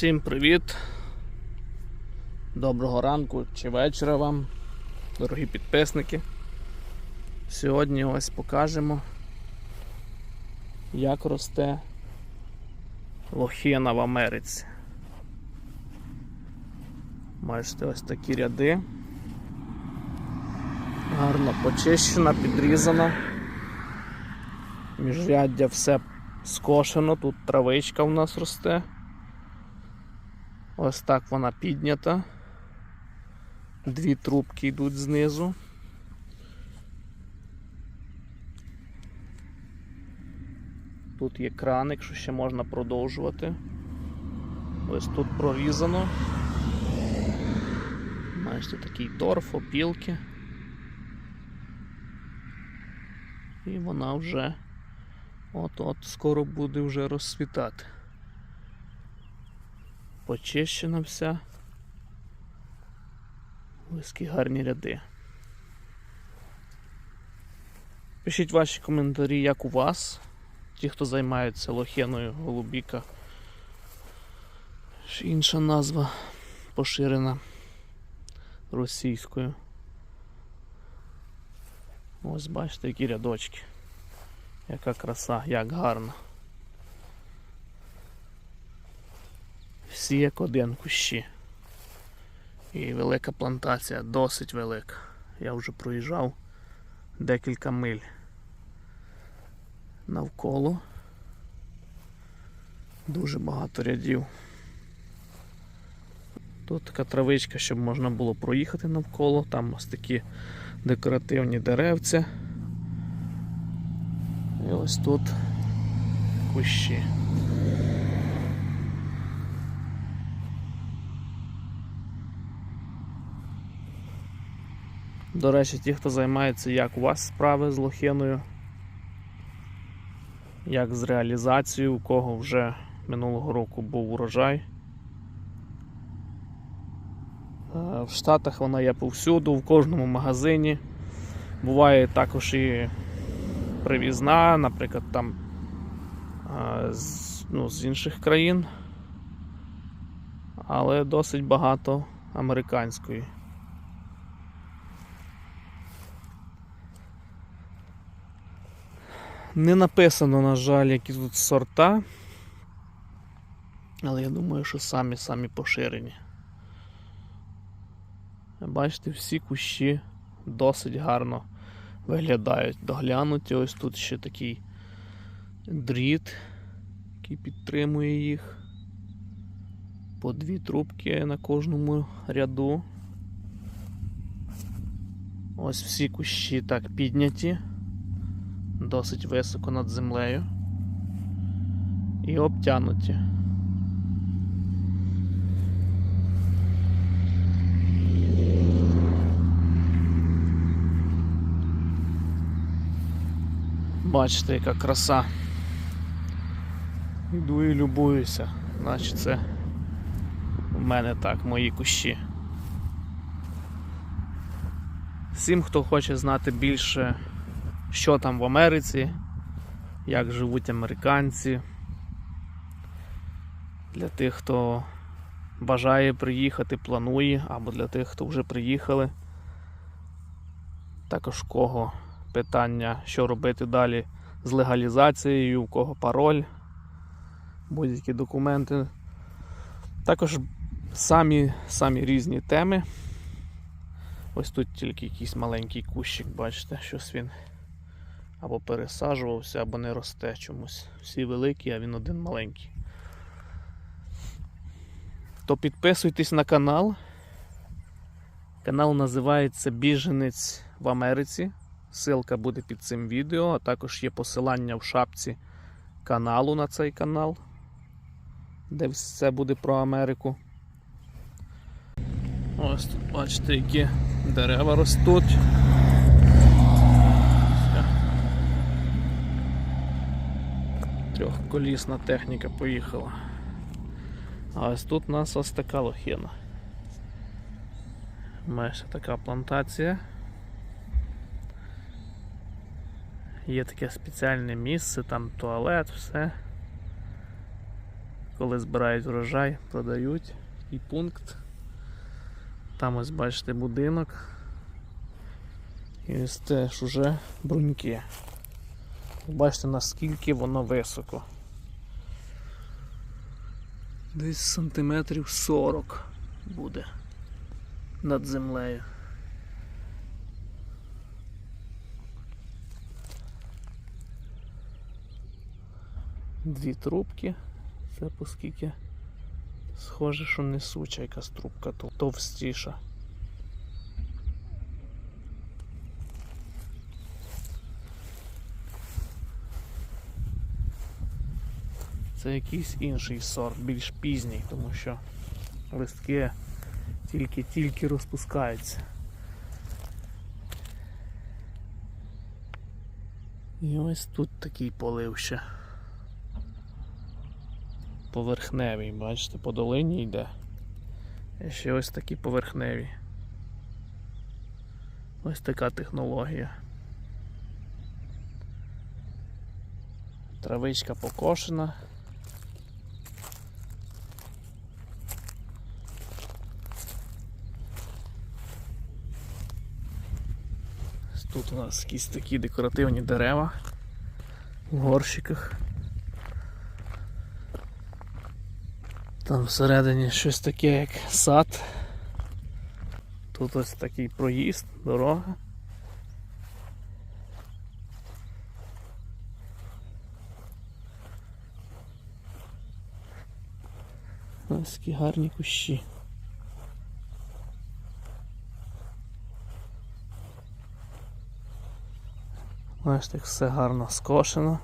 Всім привіт! Доброго ранку чи вечора вам, дорогі підписники. Сьогодні ось покажемо, як росте лохина в Америці. Бачите, ось такі ряди. Гарно почищена, підрізана. Міжряддя все скошено, тут травичка в нас росте. Ось так вона піднята. Дві трубки йдуть знизу. Тут є краник, що ще можна продовжувати. Ось тут прорізано. Бачите, такий торф, опілки. І вона вже от-от скоро буде вже розцвітати почищена вся. Ось гарні ряди. Пишіть ваші коментарі, як у вас, ті, хто займається лохеною голубіка. Інша назва поширена російською. Ось бачите, які рядочки. Яка краса, як гарно. Всі як один кущі. І велика плантація, досить велика. Я вже проїжджав декілька миль навколо. Дуже багато рядів. Тут така травичка, щоб можна було проїхати навколо, там ось такі декоративні деревця. І ось тут кущі. До речі, ті, хто займається, як у вас справи з лохиною, як з реалізацією, у кого вже минулого року був урожай. Е, В Штатах вона є повсюду, в кожному магазині. Буває також і привізна, наприклад, там е, з, ну, з інших країн, але досить багато американської. Не написано, на жаль, які тут сорта. Але я думаю, що самі самі поширені. Бачите, всі кущі досить гарно виглядають. Доглянуті. Ось тут ще такий дріт, який підтримує їх. По дві трубки на кожному ряду. Ось всі кущі так підняті досить високо над землею і обтянуті. Бачите, яка краса. Йду і любуюся, значить це у мене так, мої кущі. Всім, хто хоче знати більше що там в Америці, як живуть американці. Для тих, хто бажає приїхати, планує, або для тих, хто вже приїхали. Також в кого питання, що робити далі з легалізацією, у кого пароль, будь-які документи. Також самі, самі різні теми. Ось тут тільки якийсь маленький кущик, бачите, щось він або пересаджувався, або не росте чомусь. Всі великі, а він один маленький. То підписуйтесь на канал. Канал називається Біженець в Америці. Ссылка буде під цим відео, а також є посилання в шапці каналу на цей канал, де все буде про Америку. Ось тут бачите, які дерева ростуть. Трьохколісна техніка поїхала. А ось тут у нас ось така лохина. Майже така плантація. Є таке спеціальне місце, там туалет, все. коли збирають врожай, продають і пункт. Там ось бачите будинок. І ось теж уже бруньки. Бачите наскільки воно високо. Десь сантиметрів 40 буде над землею. Дві трубки. Це оскільки схоже, що несуча якась трубка тов- товстіша. Це якийсь інший сорт, більш пізній, тому що листки тільки-тільки розпускаються. І ось тут такий полив ще. Поверхневий, бачите, по долині йде. І ще ось такі поверхневі. Ось така технологія. Травичка покошена. Ось У нас якісь такі декоративні дерева в горщиках. Там всередині щось таке, як сад. Тут ось такий проїзд, дорога. Ось такі гарні кущі. Ось так все гарно скошено.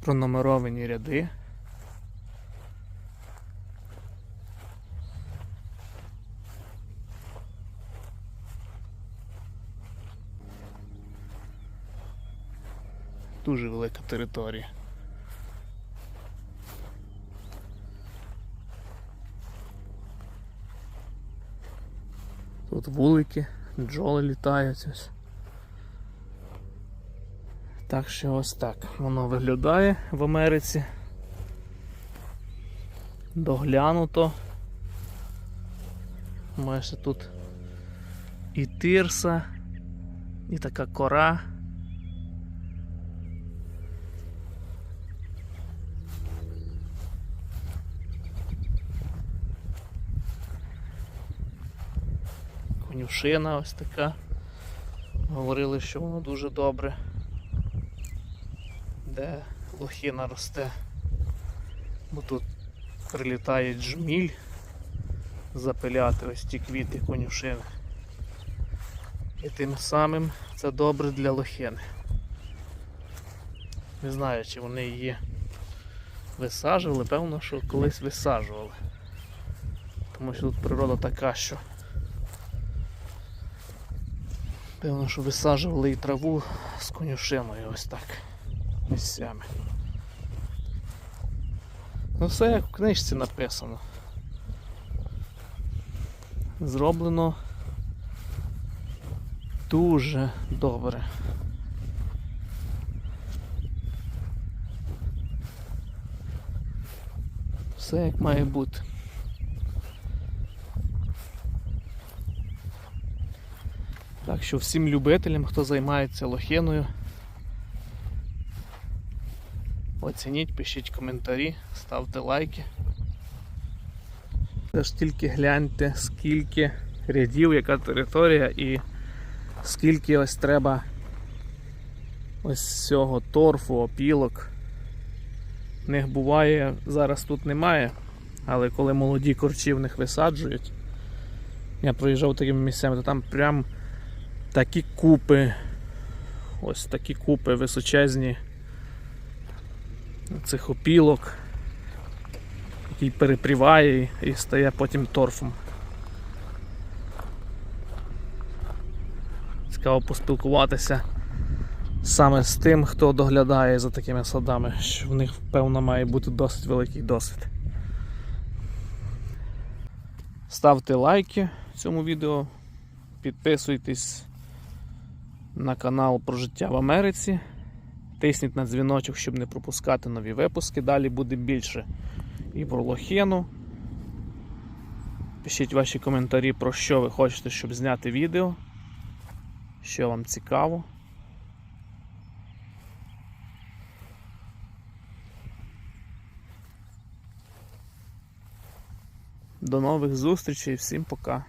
Пронумеровані ряди. Дуже велика територія. Тут вулики, бджоли літають ось. Так що ось так воно виглядає в Америці. Доглянуто. Майже тут і тирса, і така кора. Конюшина ось така. Говорили, що воно дуже добре. Де лохина росте. Бо тут прилітає джміль запиляти ось ті квіти конюшини. І тим самим це добре для лохини. Не знаю, чи вони її висаджували, певно, що колись висаджували. Тому що тут природа така, що Певно, що висаджували і траву з конюшиною ось так місцями. Ну все як в книжці написано. Зроблено дуже добре. Все як має бути. Так що всім любителям, хто займається лохиною, оцініть, пишіть коментарі, ставте лайки. Теж тільки гляньте, скільки рядів, яка територія і скільки ось треба ось цього торфу, опілок. В них буває, зараз тут немає, але коли молоді корчі в них висаджують, я проїжджав такими місцями, то там прям такі купи, ось такі купи височезні цих опілок, який перепріває і стає потім торфом. Цікаво поспілкуватися саме з тим, хто доглядає за такими садами, що в них, певно, має бути досить великий досвід. Ставте лайки цьому відео, Підписуйтесь на канал про життя в Америці. Тисніть на дзвіночок, щоб не пропускати нові випуски. Далі буде більше і про лохену. Пишіть ваші коментарі, про що ви хочете, щоб зняти відео. Що вам цікаво. До нових зустрічей, всім пока.